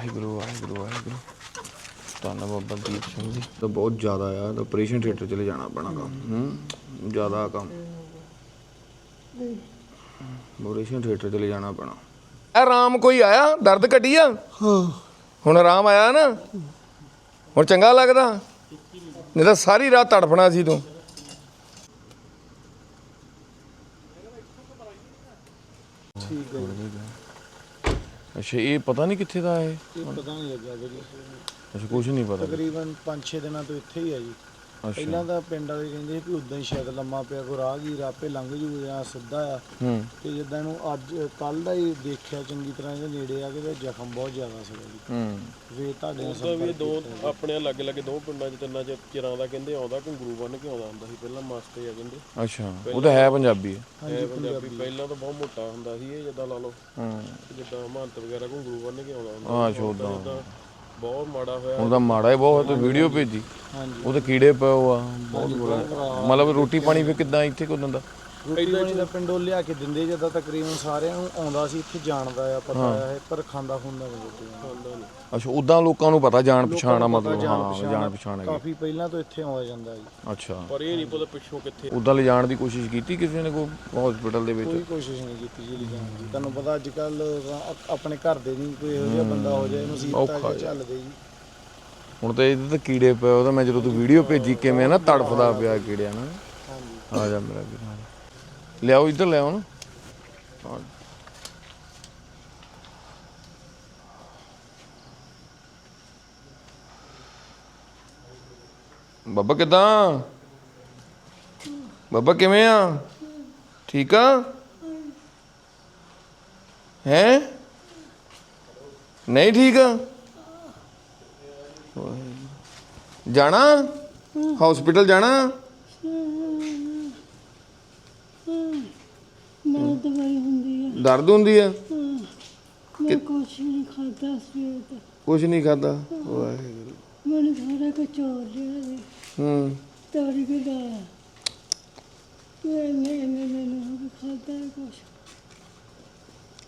ਵਾਹਿਗੁਰੂ ਵਾਹਿਗੁਰੂ ਵਾਹਿਗੁਰੂ। ਧੰਨ ਬਾਬਾ ਦੀਪ ਸਿੰਘ ਜੀ। ਤਾਂ ਬਹੁਤ ਜ਼ਿਆਦਾ ਆ ਤਾਂ ਆਪਰੇਸ਼ਨ ਥੀਏਟਰ ਚਲੇ ਜਾਣਾ ਪੈਣਾ ਕੰਮ। ਹੂੰ। ਜ਼ਿਆਦਾ ਕੰਮ। ਆਪਰੇਸ਼ਨ ਥੀਏਟਰ ਚਲੇ ਜਾਣਾ ਪੈਣਾ। ਆਰਾਮ ਕੋਈ ਆਇਆ? ਦਰਦ ਘਟੀ ਆ? ਹਾਂ। ਹੁਣ ਆਰਾਮ ਆਇਆ ਨਾ? ਹੁਣ ਚੰਗਾ ਲੱਗਦਾ? ਨਹੀਂ ਤਾਂ ਸਾਰੀ ਰਾਤ ਤੜਫਣਾ ਸੀ ਤੂੰ ਠੀਕ ਹੈ ਅੱਛਾ ਇਹ ਪਤਾ ਨਹੀਂ ਕਿੱਥੇ ਦਾ ਹੈ ਇਹ ਪਤਾ ਨਹੀਂ ਲੱਗਿਆ ਜੀ ਅੱਛਾ ਕੁਝ ਨਹੀਂ ਪਤਾ। ਤਕਰੀਬਨ 5-6 ਦਿਨਾਂ ਤੋਂ ਇੱਥੇ ਹੀ ਹੈ ਜੀ। ਪਹਿਲਾਂ ਤਾਂ ਪਿੰਡ ਵਾਲੇ ਕਹਿੰਦੇ ਸੀ ਵੀ ਉਦਾਂ ਹੀ ਸ਼ਾਇਦ ਲੰਮਾ ਪਿਆ ਕੋ ਰਾਹਗੀਰ ਆਪੇ ਲੰਘ ਜੂ ਜਾਂ ਸਿੱਧਾ ਆ। ਹੂੰ। ਤੇ ਜਿੱਦਾਂ ਇਹਨੂੰ ਅੱਜ ਕੱਲ ਦਾ ਹੀ ਦੇਖਿਆ ਚੰਗੀ ਤਰ੍ਹਾਂ ਇਹਦੇ ਨੇੜੇ ਆ ਕੇ ਤੇ ਜ਼ਖਮ ਬਹੁਤ ਜ਼ਿਆਦਾ ਸੀਗਾ ਜੀ ਹੂੰ। ਵੇ ਤੁਹਾਡੇ ਨਾਲ ਤਾਂ ਵੀ ਸੰਪਰਕ ਦੋ ਆਪਣੇ ਲਾਗੇ ਲਾਗੇ ਦੋ ਪਿੰਡਾਂ 'ਚ ਤਿੰਨਾਂ 'ਚ ਚਿਰਾਂ ਦਾ ਕਹਿੰਦੇ ਆਉਂਦਾ ਘੁੰਗਰੂ ਬੰਨ ਕੇ ਆਉਂਦਾ ਹੁੰਦਾ ਸੀ ਪਹਿਲਾਂ ਮਸਤੇ ਆ ਕਹਿੰਦੇ। ਅੱਛਾ ਉਹ ਤਾਂ ਹੈ ਪੰਜਾਬੀ। ਹੈ ਇਹ ਪੰਜਾਬੀ ਪਹਿਲਾਂ ਤਾਂ ਬਹੁਤ ਮੋਟਾ ਹੁੰਦਾ ਸੀ ਇਹ ਜਿੱਦਾਂ ਲਾ ਲਓ। ਹੂੰ। ਜਿੱਦਾਂ ਮਹੰਤ ਵਗੈਰਾ ਘੁੰਗਰੂ ਬੰਨ ਕੇ ਆਉਂਦਾ ਹੁੰਦਾ ਹਾਂ ਸ਼ੋਦਾ ਤਾਂ ਬਹੁਤ ਮਾੜਾ ਹੋਇਆ। ਹੁਣ ਤਾਂ ਮਾੜਾ ਹੀ ਬਹੁਤ ਵੀਡੀਓ ਭੇਜੀ। ਹਾਂਜੀ। ਉਹ ਤਾਂ ਕੀੜੇ ਪਏ ਆ ਬਹੁਤ ਬੁਰਾ। ਮਤਲਬ ਰੋਟੀ ਪਾਣੀ ਫਿਰ ਕਿੱਦਾਂ ਇੱਥੇ ਕੋ ਦਿੰਦਾ ਰੋਟੀ ਪਾਣੀ ਦਾ। ਪਿੰਡੋਂ ਲਿਆ ਕੇ ਦਿੰਦੇ ਜਦੋਂ ਤਕਰੀਬਨ ਸਾਰਿਆਂ ਨੂੰ ਆਉਂਦਾ ਸੀ ਇੱਥੇ ਜਾਣਦਾ ਆ ਪਤਾ ਆ ਇਹ ਪਰ ਖਾਂਦਾ ਖੁੰਦਾ ਨਹੀਂ ਰੋਟੀ ਖਾਂਦਾ ਨਹੀਂ। ਅੱਛਾ ਉਦਾਂ ਲੋਕਾਂ ਨੂੰ ਪਤਾ ਜਾਣ ਪਛਾਣ ਆ ਮਤਲਬ ਹਾਂ ਜਾਣ ਪਛਾਣ ਹੈ ਕਾਫੀ ਪਹਿਲਾਂ ਤੋਂ ਇੱਥੇ ਆਉਂਦਾ ਜਾਂਦਾ ਜੀ। ਅੱਛਾ। ਪਰ ਇਹ ਨਹੀਂ ਪਤਾ ਪਿੱਛੋਂ ਕਿੱਥੇ ਉਦਾਂ ਲਿਜਾਣ ਦੀ ਕੋਸ਼ਿਸ਼ ਕੀਤੀ ਕਿਸੇ ਨੇ ਕੋਈ ਹਸਪੀਟਲ ਦੇ ਵਿੱਚ? ਕੋਈ ਕੋਸ਼ਿਸ਼ ਨਹੀਂ ਕੀਤੀ ਜੀ ਲਿਜਾਣ ਦੀ। ਤੁਹਾਨੂੰ ਪਤਾ ਅੱਜ ਕੱਲ ਆਪਣੇ ਘਰ ਦੇ ਨਹੀਂ ਕੋਈ ਇਹੋ ਜਿਹਾ ਬੰਦਾ ਹੋ ਜਾਏ ਮੁਸੀਬਤਾਂ ਚ ਚੱਲਦੇ ਜੀ। ਹੁਣ ਤਾਂ ਇਹਦੇ ਤਾਂ ਕੀੜੇ ਪਏ ਉਹਦਾ ਮੈਂ ਜਦੋਂ ਤੂੰ ਵੀਡੀਓ ਭੇਜੀ ਕਿਵੇਂ ਨਾ ਤੜਫਦਾ ਪਿਆ ਕੀੜਿਆਂ ਨਾਲ ਹਾਂਜੀ। ਆ ਜਾ ਮੇਰਾ ਵੀਰ। ਲਿਆਓ ਇੱਧਰ ਲਿਆਓ ਨਾ। ਬੱਬਾ ਕਿਦਾਂ? ਬੱਬਾ ਕਿਵੇਂ ਆ? ਠੀਕ ਆ? ਹੈ? ਨਹੀਂ ਠੀਕ? ਆ ਜਾਣਾ ਹਸਪੀਟਲ ਜਾਣਾ ਮੈਂ ਦਵਾਈ ਹੁੰਦੀ ਹੈ ਦਰਦ ਹੁੰਦੀ ਆ? ਮੈਂ ਕੁਛ ਨਹੀਂ ਖਾਦਾ ਸਵੇਰ ਦਾ। ਕੁਝ ਨਹੀਂ ਖਾਦਾ ਵਾਹਿਗੁਰੂ। ਮੈਨੂੰ ਥੋੜਾ ਕੁ ਚੋਰ ਲਿਆ ਦੇ ਹੂੰ। ਤੋੜੀ ਕੇ ਦਾ ਮੈਂ ਨਹੀਂ ਮੈਨੂੰ ਖਾਦਾ ਕੁਛ।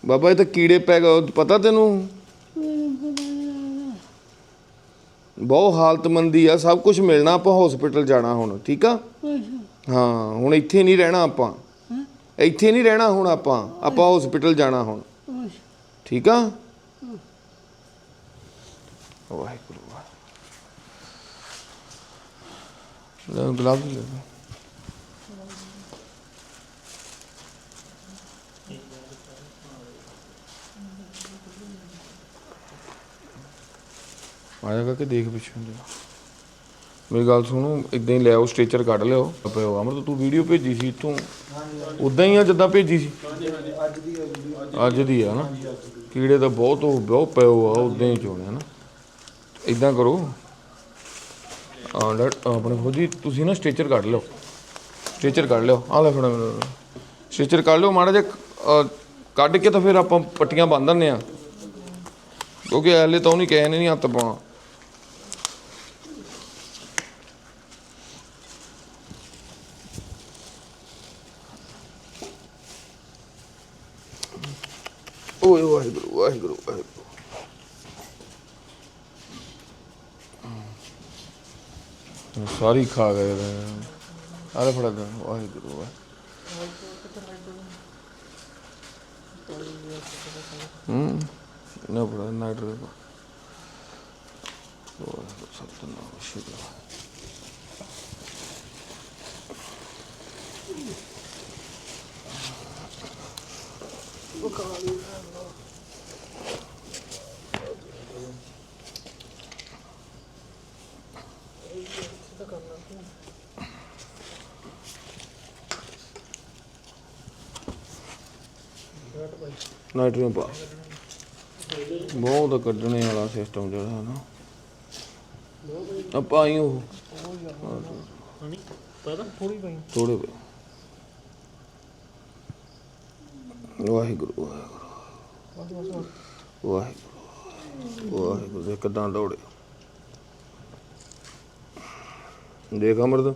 ਬਾਬਾ ਇਹ ਤਾਂ ਕੀੜੇ ਪੈ ਗਏ ਉਹ ਪਤਾ ਤੈਨੂੰ? ਮੈਨੂੰ ਪਤਾ ਨਹੀਂ ਲੱਗਦਾ। ਬਹੁਤ ਹਾਲਤਮੰਦੀ ਆ ਸਭ ਕੁਝ ਮਿਲਣਾ ਆਪਾਂ ਹਸਪੀਟਲ ਜਾਣਾ ਹੁਣ ਠੀਕ ਆ? ਅੱਛਾ। ਹਾਂ ਹੁਣ ਇੱਥੇ ਨਹੀਂ ਰਹਿਣਾ ਆਪਾਂ। ਇੱਥੇ ਨਹੀਂ ਰਹਿਣਾ ਹੁਣ ਆਪਾਂ ਆਪਾਂ ਹਸਪੀਟਲ ਜਾਣਾ ਹੁਣ। ਠੀਕ ਆ? ਵਾਹਿਗੁਰੂ ਲੈ, ਗੁਲਾਬ ਲੈ ਲਓ। ਆਇਆ ਕਿ ਦੇਖ ਪਿੱਛੋਂ ਦੀ ਮੇਰੀ ਗੱਲ ਸੁਣੋ ਇਦਾਂ ਹੀ ਲੈ ਆਓ ਸਟ੍ਰੈਚਰ ਕੱਢ ਲਿਓ ਪਿਓ ਅਮਰ, ਤੂੰ ਵੀਡੀਓ ਭੇਜੀ ਸੀ ਇੱਥੋਂ? ਉਦਾਂ ਹੀ ਆ ਜਿੱਦਾਂ ਭੇਜੀ ਸੀ? ਅੱਜ ਦੀ ਹੈ ਆ ਨਾ। ਕੀੜੇ ਤਾਂ ਬਹੁਤ ਹੋ, ਬਹੁਤ ਪਏ ਆ ਉਦਾਂ ਹੀ ਚੋਣੇ ਨਾ ਇਦਾਂ ਕਰੋ। ਆ ਆਪਣੇ ਖੁਦ ਤੁਸੀਂ ਨਾ ਸਟ੍ਰੈਚਰ ਕੱਢ ਲਿਓ ਸਟ੍ਰੈਚਰ ਕੱਢ ਲਿਓ ਆ ਲੈ ਫੜਾ ਮੇਰਾ ਸਟ੍ਰੈਚਰ ਕੱਢ ਲਿਓ ਮਾੜਾ ਜਿਹਾ ਕੱਢ ਕੇ ਤਾਂ ਫਿਰ ਆਪਾਂ ਪੱਟੀਆਂ ਬੰਨ ਦਿੰਨੇ ਆ ਕਿਉਂਕਿ ਹਲੇ ਤਾਂ ਉਹਨੇ ਕਹਿ ਨਹੀਂ ਹੱਥ ਪਾਉਣਾ। ਓਏ ਵਾਹਿਗੁਰੂ ਵਾਹਿਗੁਰੂ ਵਾਹਿਗੁਰੂ। ਸਾਰੀ ਖਾ ਗਏ ਆਲੇ ਫੜਾ ਦੇ, ਵਾਹਿਗੁਰੂ ਵਾਹਿਗੁਰੂ ਹੂੰ ਨਾ ਬੜਾ ਨਾਈਟਰ ਦੇ ਵਾਹਿਗੁਰੂ, ਸਤਨਾਮ, ਸ਼੍ਰੀ ਨਾਈਟ੍ਰੋਜਨ ਪਾ। ਬਹੁਤ ਕੱਢਣੇ ਵਾਲਾ ਸਿਸਟਮ ਜਿਹੜਾ ਹੈ ਨਾ। ਆਪਾਂ ਆਈ ਉਹ ਪਤਾ? ਥੋੜੀ ਪਈ ਥੋੜੇ ਪਏ। ਵਾਹਿਗੁਰੂ ਵਾਹਿਗੁਰੂ। ਵਾਹਿਗੁਰੂ ਵਾਹਿਗੁਰੂ ਦੇ ਕਿਦਾਂ ਦੌੜੇ। ਦੇਖ ਅਮਰਦ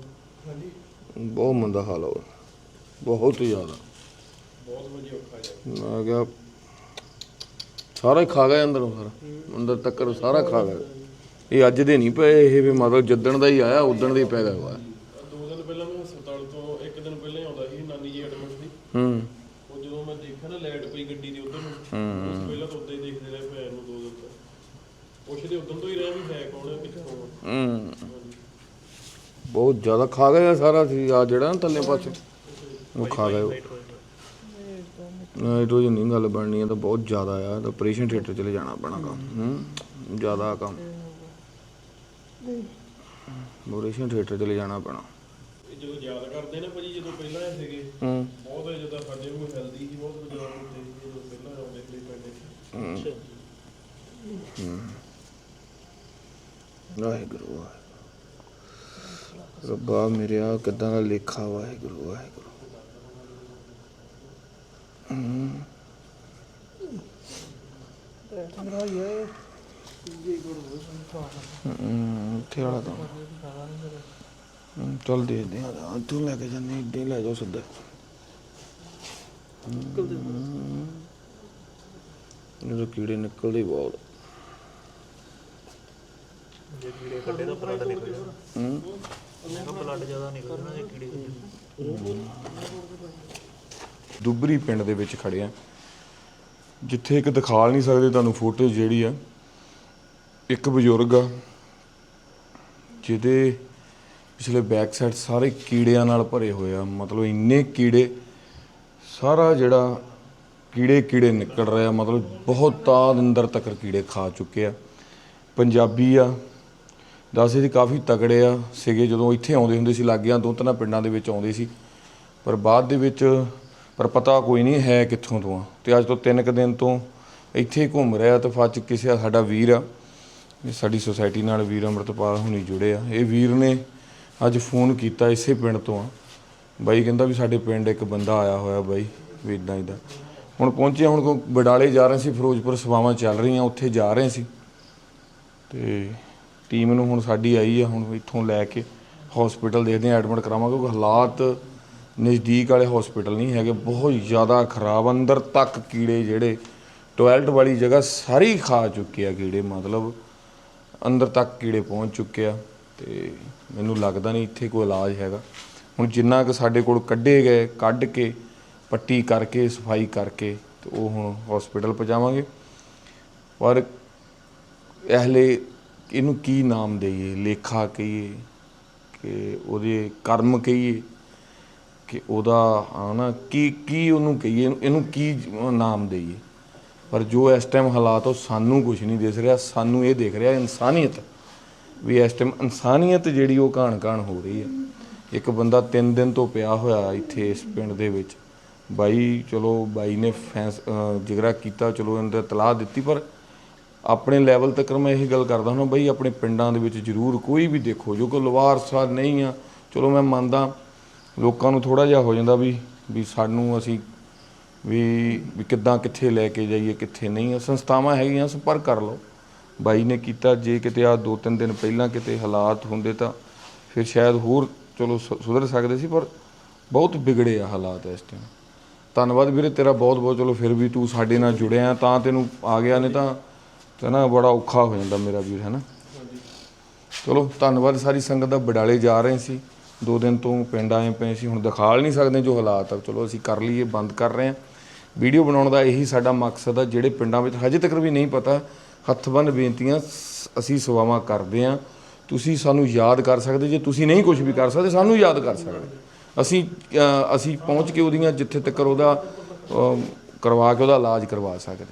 ਬਹੁਤ ਮੰਦਾ ਹਾਲ ਹੋ ਬਹੁਤ ਜ਼ਿਆਦਾ। ਬਹੁਤ ਵਧੀਆ ਔਖਾ ਜਿਹਾ। ਮੈਂ ਕਿਹਾ ਸਾਰਾ ਹੀ ਖਾ ਗਿਆ ਅੰਦਰੋਂ ਸਾਰਾ। ਅੰਦਰ ਤੱਕ ਸਾਰਾ ਖਾ ਗਿਆ ਇਹ ਅੱਜ ਦੇ ਨਹੀਂ ਪਏ ਇਹ ਵੀ ਮਤਲਬ ਜਿੱਦਣ ਦਾ ਹੀ ਆਇਆ ਉਦਣ ਦਾ ਹੀ ਪੈ ਗਿਆ ਹੋਇਆ। ਦੋ ਦਿਨ ਪਹਿਲਾਂ ਮੈਂ ਹਸਪਤਾਲ ਤੋਂ ਇੱਕ ਦਿਨ ਪਹਿਲਾਂ ਹੀ ਆਉਂਦਾ ਸੀ ਨਾਨੀ ਜੀ ਐਡਮਿਟ ਸੀ ਹੂੰ ਉਹ ਜਦੋਂ ਮੈਂ ਦੇਖਿਆ ਨਾ ਲਾਈਟ ਪਈ ਗੱਡੀ ਦੀ ਉਧਰ ਨੂੰ ਉਸ ਪਹਿਲਾਂ ਤਾਂ ਉਦਾਂ ਹੀ ਦੇਖਦੇ ਰਹੇ ਭੈਣ ਨੂੰ ਦੋ ਦਿਨ ਤੋਂ ਪੁੱਛਦੇ ਉਦੋਂ ਤੋਂ ਹੀ ਰਹੇ ਵੀ ਹੈ ਕੌਣ ਹੈ ਕਿੱਥੋਂ ਆ। ਹੂੰ। ਬਹੁਤ ਜ਼ਿਆਦਾ ਖਾ ਗਿਆ ਸਾਰਾ ਸੀ ਆ ਜਿਹੜਾ ਨਾ ਥੱਲੇ ਪਾਸੇ ਉਹ ਖਾ ਗਿਆ ਨਾਈਟ੍ਰੋਜਨ ਨਹੀਂ ਗੱਲ ਬਣਨੀ ਹੈ ਤਾਂ ਬਹੁਤ ਜ਼ਿਆਦਾ ਆ ਤਾਂ ਆਪਰੇਸ਼ਨ ਥੀਏਟਰ ਚਲੇ ਜਾਣਾ ਪੈਣਾ ਕੰਮ ਹੂੰ। ਜ਼ਿਆਦਾ ਕੰਮ। ਆਪਰੇਸ਼ਨ ਥੀਏਟਰ ਚਲੇ ਜਾਣਾ ਪੈਣਾ। ਇਹ ਜਦੋਂ ਯਾਦ ਕਰਦੇ ਨਾ ਭਾਜੀ ਜਦੋਂ ਪਹਿਲਾਂ ਇਹ ਸੀਗੇ ਹੂੰ। ਬਹੁਤ ਜ਼ਿਆਦਾ ਸਾਡੇ ਨੂੰ ਹੈਲਦੀ ਸੀ ਬਹੁਤ ਜ਼ਿਆਦਾ ਹੁੰਦੇ ਸੀ ਜਦੋਂ ਪਹਿਲਾਂ ਆਉਂਦੇ ਸੀ ਪਿੰਡ 'ਚ ਵਾਹਿਗੁਰੂ ਵਾਹਿਗੁਰੂ। ਰੱਬਾ ਮੇਰਿਆ ਕਿਦਾਂ ਦਾ ਲੇਖਾ ਵਾਹਿਗੁਰੂ ਵਾਹਿਗੁਰੂ। ਉੱਥੇ ਵਾਲਾ ਤਾਂ। ਹੂੰ, ਦੇਖਦੇ ਆ। ਤੂੰ ਲੈ ਕੇ ਜਾਂਦੀ ਏਡੇ ਲੈ ਜਾਓ ਸਿੱਧਾ। ਜਦੋਂ ਕੀੜੇ ਨਿਕਲਦੇ ਬਹੁਤ। ਜੇ ਕੀੜੇ ਕੱਢੇ ਤਾਂ ਬਲੱਡ ਨਿਕਲ ਜਾਣਾ। ਹੂੰ ਮੈਂ ਕਿਹਾ ਬਲੱਡ ਜ਼ਿਆਦਾ ਨਿਕਲ ਜਾਣਾ ਜੇ ਕੀੜੇ ਕੱਢੇ। ਦੁੱਬਰੀ ਪਿੰਡ ਦੇ ਵਿੱਚ ਖੜੇ ਆ। ਜਿੱਥੇ ਇੱਕ ਦਿਖਾ ਨਹੀਂ ਸਕਦੇ ਤੁਹਾਨੂੰ ਫੋਟੋ ਜਿਹੜੀ ਆ, ਇੱਕ ਬਜ਼ੁਰਗ ਆ, ਜਿਹਦੇ ਪਿਛਲੇ ਬੈਕ ਸਾਈਡ ਸਾਰੇ ਕੀੜਿਆਂ ਨਾਲ ਭਰੇ ਹੋਏ ਆ। ਮਤਲਬ ਇੰਨੇ ਕੀੜੇ, ਸਾਰਾ ਜਿਹੜਾ ਕੀੜੇ ਕੀੜੇ ਨਿਕਲ ਰਿਹਾ ਮਤਲਬ ਬਹੁਤ ਤਾਦ ਅੰਦਰ ਤੱਕ ਕੀੜੇ ਖਾ ਚੁੱਕੇ ਆ। ਪੰਜਾਬੀ ਆ ਦੱਸਦੇ ਸੀ ਕਾਫੀ ਤਕੜੇ ਆ, ਸੀਗੇ ਜਦੋਂ ਇੱਥੇ ਆਉਂਦੇ ਹੁੰਦੇ ਸੀ ਲਾਗਿਆਂ ਦੋ ਤਿੰਨਾਂ ਪਿੰਡਾਂ ਦੇ ਵਿੱਚ ਆਉਂਦੇ ਸੀ। ਪਰ ਬਾਅਦ ਦੇ ਵਿੱਚ, ਪਰ ਪਤਾ ਕੋਈ ਨਹੀਂ ਹੈ ਕਿੱਥੋਂ ਤੋਂ ਆ। ਤੇ ਅੱਜ ਤੋਂ ਤਿੰਨ ਕੁ ਦਿਨ ਤੋਂ ਇੱਥੇ ਘੁੰਮ ਰਿਹਾ ਤੇ ਫੱਚ ਕਿਸੇ ਸਾਡਾ ਵੀਰ ਆ। ਸਾਡੀ ਸੁਸਾਇਟੀ ਨਾਲ ਵੀਰ ਅੰਮ੍ਰਿਤਪਾਲ ਹੁਣੀ ਜੁੜੇ ਆ। ਇਹ ਵੀਰ ਨੇ ਅੱਜ ਫੋਨ ਕੀਤਾ ਇਸੇ ਪਿੰਡ ਤੋਂ ਆ। ਬਾਈ ਕਹਿੰਦਾ ਵੀ ਸਾਡੇ ਪਿੰਡ ਇੱਕ ਬੰਦਾ ਆਇਆ ਹੋਇਆ ਬਾਈ, ਵੀ ਇਦਾਂ ਇਦਾਂ ਹੁਣ ਪਹੁੰਚੇ, ਹੁਣ ਕੋ ਬਡਾਲੇ ਜਾ ਰਹੇ ਸੀ, ਫਿਰੋਜ਼ਪੁਰ ਸਭਾਵਾਂ ਚੱਲ ਰਹੀਆਂ, ਉੱਥੇ ਜਾ ਰਹੇ ਸੀ। ਤੇ ਟੀਮ ਨੂੰ ਹੁਣ ਸਾਡੀ ਆਈ ਆ, ਹੁਣ ਇੱਥੋਂ ਲੈ ਕੇ ਹਸਪੀਟਲ ਦੇਖਦੇ ਆ ਐਡਮਿਟ ਕਰਾਵਾਂਗੇ, ਕਿਉਂਕਿ ਹਾਲਾਤ ਨਜ਼ਦੀਕ ਵਾਲੇ ਹਸਪੀਟਲ ਨਹੀਂ ਹੈਗੇ, ਬਹੁਤ ਜ਼ਿਆਦਾ ਖਰਾਬ, ਅੰਦਰ ਤੱਕ ਕੀੜੇ ਜਿਹੜੇ ਟਾਇਲਟ ਵਾਲੀ ਜਗ੍ਹਾ ਸਾਰੀ ਖਾ ਚੁੱਕੇ ਆ ਕੀੜੇ, ਮਤਲਬ ਅੰਦਰ ਤੱਕ ਕੀੜੇ ਪਹੁੰਚ ਚੁੱਕੇ ਆ ਤੇ ਮੈਨੂੰ ਲੱਗਦਾ ਨਹੀਂ ਇੱਥੇ ਕੋਈ ਇਲਾਜ ਹੈਗਾ। ਹੁਣ ਜਿੰਨਾ ਕਿ ਸਾਡੇ ਕੋਲ ਕੱਢੇ ਗਏ, ਕੱਢ ਕੇ ਪੱਟੀ ਕਰਕੇ, ਸਫ਼ਾਈ ਕਰਕੇ, ਤੇ ਉਹ ਹੁਣ ਹਸਪੀਟਲ ਪਹੁੰਚਾਵਾਂਗੇ। ਪਰ ਇਹਲੇ ਇਹਨੂੰ ਕੀ ਨਾਮ ਦੇਈਏ? ਲੇਖਾ ਕਹੀਏ ਕਿ ਉਹਦੇ ਕਰਮ ਕਹੀਏ ਕਿ ਉਹਦਾ ਹਨਾ ਕੀ ਕੀ ਉਹਨੂੰ ਕਹੀਏ? ਇਹਨੂੰ- ਕੀ ਨਾਮ ਦੇਈਏ? ਪਰ ਜੋ ਇਸ ਟਾਈਮ ਹਾਲਾਤ ਉਹ ਸਾਨੂੰ ਕੁਝ ਨਹੀਂ ਦਿਸ ਰਿਹਾ, ਸਾਨੂੰ ਇਹ ਦਿਖ ਰਿਹਾ ਇਨਸਾਨੀਅਤ ਵੀ ਇਸ ਟਾਈਮ ਇਨਸਾਨੀਅਤ ਜਿਹੜੀ ਉਹ ਘਾਣ ਘਾਣ ਹੋ ਰਹੀ ਹੈ। ਇੱਕ ਬੰਦਾ 3 ਦਿਨ ਤੋਂ ਪਿਆ ਹੋਇਆ ਇੱਥੇ ਇਸ ਪਿੰਡ ਦੇ ਵਿੱਚ। ਬਾਈ, ਚਲੋ ਬਾਈ ਨੇ ਫੈਸ ਜਿਗਰਾ ਕੀਤਾ, ਚਲੋ ਇਹਨਾਂ ਦਾ ਤਲਾਹ ਦਿੱਤੀ, ਪਰ ਆਪਣੇ ਲੈਵਲ ਤੱਕ ਮੈਂ ਇਹ ਗੱਲ ਕਰਦਾ ਹਾਂ ਬਈ ਆਪਣੇ ਪਿੰਡਾਂ ਦੇ ਵਿੱਚ ਜ਼ਰੂਰ ਕੋਈ ਵੀ ਦੇਖੋ, ਜੋ ਕੋ ਲਵਾਰਸਾ ਨਹੀਂ ਆ, ਚਲੋ ਮੈਂ ਮੰਨਦਾ, ਲੋਕਾਂ ਨੂੰ ਥੋੜਾ ਜਿਹਾ ਹੋ ਜਾਂਦਾ ਵੀ ਵੀ ਸਾਨੂੰ ਅਸੀਂ ਵੀ ਵੀ ਕਿੱਦਾਂ ਕਿੱਥੇ ਲੈ ਕੇ ਜਾਈਏ, ਕਿੱਥੇ ਨਹੀਂ ਆ, ਸੰਸਥਾਵਾਂ ਹੈਗੀਆਂ ਸੰਪਰਕ ਕਰ ਲਓ। ਬਾਈ ਨੇ ਕੀਤਾ, ਜੇ ਕਿਤੇ ਆ ਦੋ ਤਿੰਨ ਦਿਨ ਪਹਿਲਾਂ ਕਿਤੇ ਹਾਲਾਤ ਹੁੰਦੇ ਤਾਂ ਫਿਰ ਸ਼ਾਇਦ ਹੋਰ ਚਲੋ ਸੁ- ਸੁਧਰ ਸਕਦੇ ਸੀ, ਪਰ ਬਹੁਤ ਵਿਗੜੇ ਆ ਹਾਲਾਤ ਇਸ ਟਾਈਮ ਧੰਨਵਾਦ ਵੀਰੇ ਤੇਰਾ ਬਹੁਤ ਬਹੁਤ ਚਲੋ ਫਿਰ ਵੀ ਤੂੰ ਸਾਡੇ ਨਾਲ ਜੁੜਿਆ, ਤਾਂ ਤੈਨੂੰ ਆ ਗਿਆ ਨੇ ਤਾਂ ਤੇ ਨਾ ਬੜਾ ਔਖਾ ਹੋ ਜਾਂਦਾ ਮੇਰਾ ਵੀਰ, ਹੈ ਨਾ? ਚਲੋ, ਧੰਨਵਾਦ, ਸਾਰੀ ਸੰਗਤ ਦਾ ਬਡਾਲੇ ਜਾ ਰਹੇ ਸੀ। ਦੋ ਦਿਨ ਤੋਂ ਪਿੰਡ ਆਏ ਪਏ ਸੀ, ਹੁਣ ਦਿਖਾ ਨਹੀਂ ਸਕਦੇ ਜੋ ਹਾਲਾਤ ਆ। ਚਲੋ, ਅਸੀਂ ਕਰ ਲਈਏ, ਬੰਦ ਕਰ ਰਹੇ ਹਾਂ। ਵੀਡੀਓ ਬਣਾਉਣ ਦਾ ਇਹੀ ਸਾਡਾ ਮਕਸਦ ਆ, ਜਿਹੜੇ ਪਿੰਡਾਂ ਵਿੱਚ ਹਜੇ ਤੱਕ ਵੀ ਨਹੀਂ ਪਤਾ, ਹੱਥਬੰਦ ਬੇਨਤੀਆਂ ਸ- ਅਸੀਂ ਸੇਵਾਵਾਂ ਕਰਦੇ ਹਾਂ। ਤੁਸੀਂ ਸਾਨੂੰ ਯਾਦ ਕਰ ਸਕਦੇ, ਜੇ ਤੁਸੀਂ ਨਹੀਂ ਕੁਝ ਵੀ ਕਰ ਸਕਦੇ, ਸਾਨੂੰ ਯਾਦ ਕਰ ਸਕਦੇ। ਅਸੀਂ ਅਸੀਂ ਪਹੁੰਚ ਕੇ ਉਹਦੀਆਂ, ਜਿੱਥੇ ਤੱਕ ਉਹਦਾ ਕਰਵਾ ਕੇ ਉਹਦਾ ਇਲਾਜ ਕਰਵਾ ਸਕਦੇ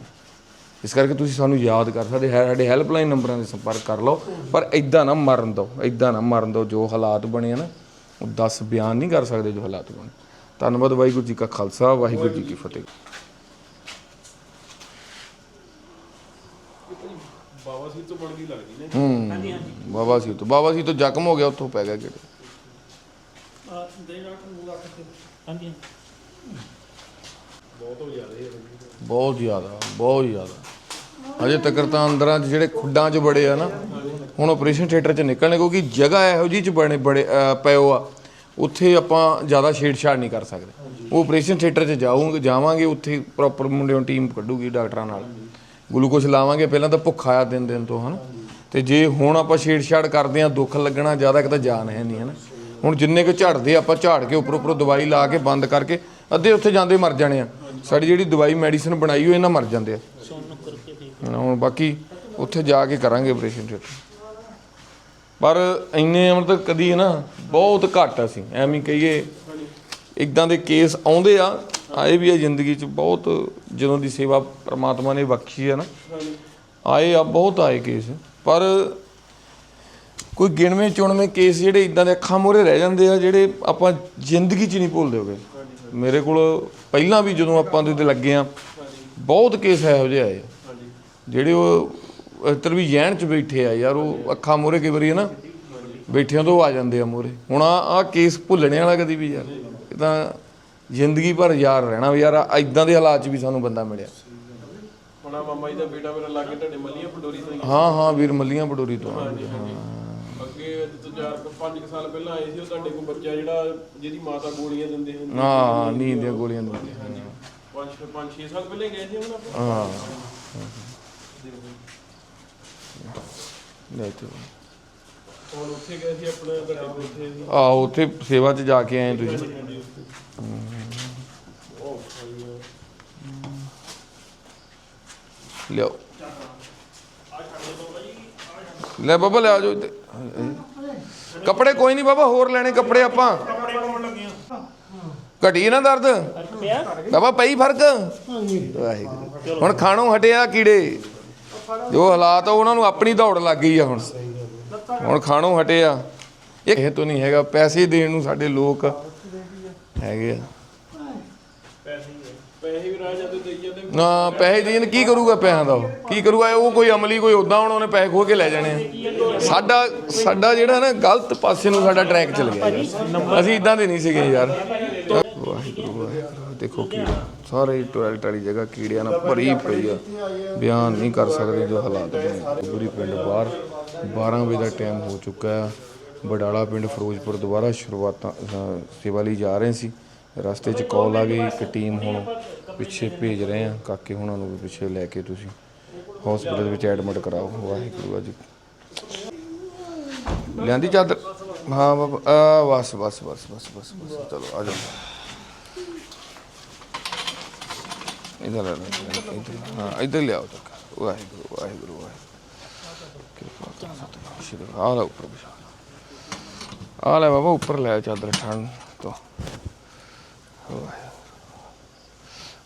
ਇਸ ਕਰਕੇ ਤੁਸੀਂ ਸਾਨੂੰ ਯਾਦ ਕਰ ਸਕਦੇ ਹੈ ਸਾਡੇ ਹੈਲਪਲਾਈਨ ਨੰਬਰਾਂ ਦੇ ਸੰਪਰਕ ਕਰ ਲਓ ਪਰ ਇਦਾਂ ਨਾ ਮਰਨ ਦਿਓ ਇਦਾਂ ਨਾ ਮਰਨ ਦਿਓ ਜੋ ਹਾਲਾਤ ਬਣੇ ਆ ਨਾ ਉਹ 10 ਬਿਆਨ ਨਹੀਂ ਕਰ ਸਕਦੇ ਜੋ ਹਾਲਾਤ ਬਣੇ। ਧੰਨਵਾਦ ਵਾਹਿਗੁਰੂ ਜੀ ਕਾ ਖਾਲਸਾ ਵਾਹਿਗੁਰੂ ਜੀ ਕੀ ਫਤਿਹ। ਬਾਬਾ ਸੀ ਤੋਂ ਲੱਗਦੀ ਨੇ। ਬਾਬਾ ਸੀ ਤੋਂ ਬਾਬਾ ਸੀ ਤੋਂ ਜ਼ਖਮ ਹੋ ਗਿਆ ਉੱਥੋਂ ਪੈ ਗਿਆ ਕਿਹੜੇ ਹਾਂਜੀ ਬਹੁਤ ਹੋ ਜ਼ਿਆਦਾ ਹੈ ਬਹੁਤ ਜ਼ਿਆਦਾ ਬਹੁਤ ਜ਼ਿਆਦਾ। ਅਜੇ ਤੱਕ ਤਾਂ ਅੰਦਰਾਂ 'ਚ ਜਿਹੜੇ ਖੁੱਡਾਂ 'ਚ ਬੜੇ ਆ ਨਾ ਹੁਣ ਆਪਰੇਸ਼ਨ ਥੀਏਟਰ 'ਚ ਨਿਕਲਣੇ ਕਿਉਂਕਿ ਜਗ੍ਹਾ ਇਹੋ ਜਿਹੀ 'ਚ ਬਣੇ ਬੜੇ ਅਹ, ਪਏ ਆ। ਉੱਥੇ ਆਪਾਂ ਜ਼ਿਆਦਾ ਛੇੜਛਾੜ ਨਹੀਂ ਕਰ ਸਕਦੇ। ਉਹ ਆਪਰੇਸ਼ਨ ਥੀਏਟਰ 'ਚ ਜਾਊਂਗੇ ਜਾਵਾਂਗੇ ਉੱਥੇ ਪ੍ਰੋਪਰ ਮੁੰਡਿਆਂ ਟੀਮ ਕੱਢੂਗੀ ਡਾਕਟਰਾਂ ਨਾਲ। ਗਲੂਕੋਜ਼ ਲਾਵਾਂਗੇ ਪਹਿਲਾਂ ਤਾਂ ਭੁੱਖਾ ਆ ਦਿਨ ਦਿਨ ਤੋਂ ਹਨਾ। ਤੇ ਜੇ ਹੁਣ ਆਪਾਂ ਛੇੜਛਾੜ ਕਰਦੇ ਆ ਦੁੱਖ ਲੱਗਣਾ ਜ਼ਿਆਦਾ ਇੱਕ ਤਾਂ ਜਾਨ ਹੈ ਨਹੀਂ ਹਨਾ। ਹੁਣ ਜਿੰਨੇ ਕੁ ਝੜਦੇ ਆਪਾਂ ਝਾੜ ਕੇ ਉੱਪਰ ਉੱਪਰ ਦਵਾਈ ਲਾ ਕੇ ਬੰਦ ਕਰਕੇ ਅੱਧੇ ਉੱਥੇ ਜਾਂਦੇ ਮਰ ਜਾਣੇ ਆ। ਸਾਡੀ ਜਿਹੜੀ ਦਵਾਈ ਮੈਡੀਸਨ ਬਣਾਈ ਉਹ ਇਹਨਾਂ ਮਰ ਜਾਂਦੇ ਆ ਸੁਣ ਕਰਕੇ ਠੀਕ ਹਨਾ, ਹੁਣ ਬਾਕੀ ਉੱਥੇ ਜਾ ਕੇ ਕਰਾਂਗੇ ਆਪਰੇਸ਼ਨ ਥੀਏਟਰ ਪਰ ਇੰਨੇ ਮਤਲਬ ਕਦੀ ਨਾ ਬਹੁਤ ਘੱਟ ਅਸੀਂ, ਐਵੇਂ ਕਹੀਏ ਇਦਾਂ ਦੇ ਕੇਸ ਆਉਂਦੇ ਆ, ਆਏ ਵੀ ਆ ਜ਼ਿੰਦਗੀ 'ਚ ਬਹੁਤ, ਜਦੋਂ ਦੀ ਸੇਵਾ ਪ੍ਰਮਾਤਮਾ ਨੇ ਬਖਸ਼ੀ ਹੈ ਨਾ, ਆਏ ਆ, ਬਹੁਤ ਆਏ ਕੇਸ ਪਰ ਕੋਈ ਗਿਣਵੇਂ ਚੁਣਵੇਂ ਕੇਸ ਜਿਹੜੇ ਇਦਾਂ ਦੇ ਅੱਖਾਂ ਮੂਹਰੇ ਰਹਿ ਜਾਂਦੇ ਆ, ਜਿਹੜੇ ਆਪਾਂ ਜ਼ਿੰਦਗੀ 'ਚ ਨਹੀਂ ਭੁੱਲਦੇ ਹੋਗੇ। ਮੇਰੇ ਕੋਲ ਪਹਿਲਾਂ ਵੀ ਜਦੋਂ ਆਪਾਂ ਦੇ ਉੱਤੇ ਲੱਗੇ ਆ, ਬਹੁਤ ਕੇਸ ਇਹੋ ਜਿਹੇ ਆਏ ਆ। ਜਿਹੜੇ ਉਹ ਇੱਧਰ ਵੀ ਜਹਿਣ 'ਚ ਬੈਠੇ ਆ ਯਾਰ ਉਹ ਅੱਖਾਂ ਮੂਹਰੇ ਕਈ ਵਾਰੀ ਹੈ ਨਾ ਬੈਠਿਆਂ ਤੋਂ ਆ ਜਾਂਦੇ ਆ ਮੂਹਰੇ। ਹੁਣ ਆ ਆ ਕੇਸ ਭੁੱਲਣੇ ਵਾਲਾ ਕਦੀ ਵੀ ਯਾਰ ਇਹ ਤਾਂ ਜ਼ਿੰਦਗੀ ਭਰ ਯਾਰ ਰਹਿਣਾ ਵੀ ਯਾਰ ਇਦਾਂ ਦੇ ਹਾਲਾਤ 'ਚ ਵੀ ਸਾਨੂੰ ਬੰਦਾ ਮਿਲਿਆ। ਹੁਣ ਆ ਮਾਮਾ ਜੀ ਦਾ ਬੇਟਾ ਮੇਰਾ ਲਾਗੇ ਤੁਹਾਡੇ ਮੱਲੀਆਂ ਪੰਡੋਰੀ ਤੋਂ ਹੀ ਆ। ਹਾਂ ਹਾਂ ਵੀਰ ਮੱਲੀਆਂ ਪਡੋਰੀ ਤੋਂ ਆ। ਅੱਗੇ ਅੱਜ ਤੋਂ 4 5 ਸਾਲ ਪਹਿਲਾਂ ਆਏ ਸੀ ਉਹ ਤੁਹਾਡੇ ਕੋਲ ਬੱਚਾ ਜਿਹੜਾ ਜਿਹਦੀ ਮਾਤਾ ਗੋਲੀਆਂ ਦਿੰਦੇ ਹੁੰਦੇ ਹਾਂ ਨੀਂਦ ਦੀਆਂ ਗੋਲੀਆਂ ਦਿੰਦੇ 5 5 6 ਸਾਲ ਪਹਿਲਾਂ ਹੀ ਗਏ ਸੀ ਹੁਣ ਆਪਾਂ ਹਾਂ। ਲੈ ਤੇ। ਹੁਣ ਉੱਥੇ ਗਏ ਸੀ ਆਪਣਾ ਤੁਹਾਡੇ ਕੋਲ ਉੱਥੇ ਸੀ। ਆ ਉੱਥੇ ਸੇਵਾ 'ਚ ਜਾ ਕੇ ਆਏ ਤੁਸੀਂ। ਉਹ ਲਿਆਓ। ਲੈ ਬਾਬਾ ਲਿਆ ਜੋ ਇੱਥੇ ਕੱਪੜੇ ਕੋਈ ਨਹੀਂ ਬਾਬਾ ਹੋਰ ਲੈਣੇ ਕੱਪੜੇ ਆਪਾਂ। ਘਟੀ ਨਾ ਦਰਦ। ਬਾਬਾ ਪਈ ਫ਼ਰਕ? ਵਾਹਿਗੁਰੂ। ਹੁਣ ਖਾਣੋਂ ਹਟਿਆ ਕੀੜੇ। ਜੋ ਹਾਲਾਤ ਆ, ਉਹਨਾਂ ਨੂੰ ਆਪਣੀ ਦੌੜ ਲੱਗ ਗਈ ਆ ਹੁਣ। ਹੁਣ ਖਾਣੋਂ ਹਟਿਆ ਇਹ ਤੋਂ ਨਹੀਂ ਹੈਗਾ, ਪੈਸੇ ਦੇਣ ਨੂੰ ਸਾਡੇ ਲੋਕ ਹੈਗੇ ਆ। ਨਾ, ਪੈਸੇ ਦੇਣ ਕੀ ਕਰੂਗਾ ਪੈਸਿਆਂ ਦਾ ਉਹ? ਕੀ ਕਰੂਗਾ? ਉਹ ਕੋਈ ਅਮਲੀ, ਕੋਈ ਉਦਾਂ ਹੁਣ ਉਹਨੇ ਪੈਸੇ ਖੋ ਕੇ ਲੈ ਜਾਣੇ ਆ। ਸਾਡਾ ਸਾਡਾ ਜਿਹੜਾ ਨਾ, ਗਲਤ ਪਾਸੇ ਨੂੰ ਸਾਡਾ ਟਰੈਕ ਚੱਲ ਗਿਆ ਅਸੀਂ ਇਦਾਂ ਦੇ ਨਹੀਂ ਸੀਗੇ ਯਾਰ। ਵਾਹਿਗੁਰੂ ਦੇਖੋ ਕੀੜਾ ਸਾਰੇ ਟੋਇਲਟ ਵਾਲੀ ਜਗ੍ਹਾ ਕੀੜਿਆਂ ਨਾਲ ਭਰੀ ਪਈ ਆ। ਬਿਆਨ ਨਹੀਂ ਕਰ ਸਕਦੇ ਜੋ ਹਾਲਾਤ ਬਣੇ ਪੂਰੀ ਪਿੰਡ ਬਾਹਰ 12 ਵਜੇ ਦਾ ਟਾਈਮ ਹੋ ਚੁੱਕਾ ਆ। ਬਡਾਲਾ ਪਿੰਡ ਫਿਰੋਜ਼ਪੁਰ ਦੁਬਾਰਾ ਸ਼ੁਰੂਆਤਾਂ ਸੇਵਾ ਲਈ ਜਾ ਰਹੇ ਸੀ। ਰਸਤੇ 'ਚ ਕਾਲ ਆ ਗਈ, ਇੱਕ ਟੀਮ ਹੁਣ ਪਿੱਛੇ ਭੇਜ ਰਹੇ ਆ। ਕਾਕੇ ਹੁਣਾਂ ਨੂੰ ਵੀ ਪਿੱਛੇ ਲੈ ਕੇ ਤੁਸੀਂ ਹਸਪੀਟਲ ਵਿੱਚ ਐਡਮਿਟ ਕਰਾਓ। ਵਾਹਿਗੁਰੂ ਜੀ ਲਿਆਂਦੀ ਚਾਦਰ? ਹਾਂ ਬਾਬਾ ਬਸ ਬਸ ਬਸ ਬਸ ਬਸ ਬਸ, ਚਲੋ, ਆ ਜਾਓ। ਇਧਰ ਹਾਂ ਇਧਰ ਲਿਆਓ ਤੱਕ ਵਾਹਿਗੁਰੂ ਵਾਹਿਗੁਰੂ ਵਾਹਿਗੁਰੂ ਕਿਰਪਾ ਕਰੋ ਸਤਿਗੁਰੂ ਸ਼੍ਰੀ ਆ ਲੈ ਉੱਪਰ ਬਿਠਾ ਆ ਲੈ ਬਾਬਾ ਉੱਪਰ ਲੈ ਚਾਦਰ ਠੰਡ ਤੋਂ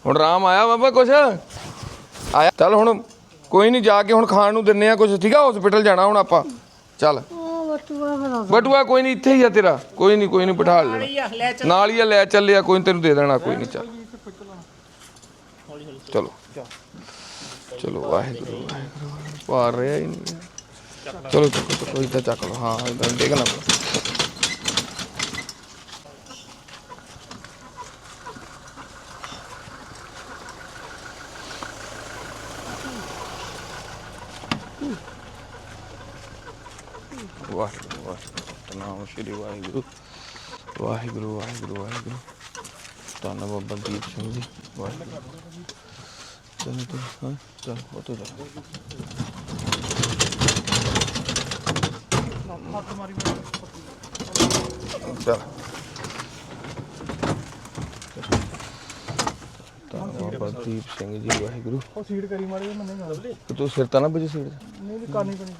ਹੁਣ ਆਰਾਮ ਆਇਆ ਬਾਬਾ ਕੁਛ ਆਇਆ ਚੱਲ ਹੁਣ ਕੋਈ ਨਹੀਂ ਜਾ ਕੇ ਹੁਣ ਖਾਣ ਨੂੰ ਦਿੰਨੇ ਆ ਕੁਛ ਠੀਕ ਆ ਹਸਪੀਟਲ ਜਾਣਾ ਹੁਣ ਆਪਾਂ ਚੱਲ ਉਹ ਬਟੂਆ ਕੋਈ ਨਹੀਂ ਇੱਥੇ ਹੀ ਆ ਤੇਰਾ ਕੋਈ ਨਹੀਂ ਕੋਈ ਨਹੀਂ ਬਿਠਾ ਲੈਣਾ ਨਾਲ ਹੀ ਆ ਲੈ ਚੱਲਿਆ ਕੋਈ ਨੀ ਤੈਨੂੰ ਦੇ ਦੇਣਾ ਕੋਈ ਨਹੀਂ ਚੱਲ ਚਲੋ। ਚਲੋ, ਵਾਹਿਗੁਰੂ ਵਾਹਿਗੁਰੂ। ਪਾਰ ਰਿਹਾ ਹੀ ਨਹੀਂ। ਚਲੋ ਚੱਕੋ ਚੱਕੋ ਇੱਦਾਂ ਚੱਕ ਲਓ। ਹਾਂ ਇੱਦਾਂ ਦੇਖਣਾ ਵਾਹਿਗੁਰੂ ਵਾਹਿਗੁਰੂ ਨਾਮ ਸ਼੍ਰੀ ਵਾਹਿਗੁਰੂ। ਵਾਹਿਗੁਰੂ ਵਾਹਿਗੁਰੂ ਵਾਹਿਗੁਰੂ। ਧੰਨ ਬਾਬਾ ਦੀਪ ਸਿੰਘ ਜੀ। ਚਲ ਤੂੰ ਹਾਂ ਚਲ ਹੋ ਤੋ ਜਾ ਚਲ। ਬਾਬਾ ਦੀਪ ਸਿੰਘ ਜੀ ਵਾਹਿਗੁਰੂ। ਉਹ ਸੀਟ ਕਰੀ ਮਾਰੀ ਮੰਨੇ ਨਾਲ ਤੂੰ ਸਿਰ ਤਾਂ ਨਾ ਵਜੇ ਸੀੜ ਨਹੀਂ ਕਰਨੀ ਪੈਣੀ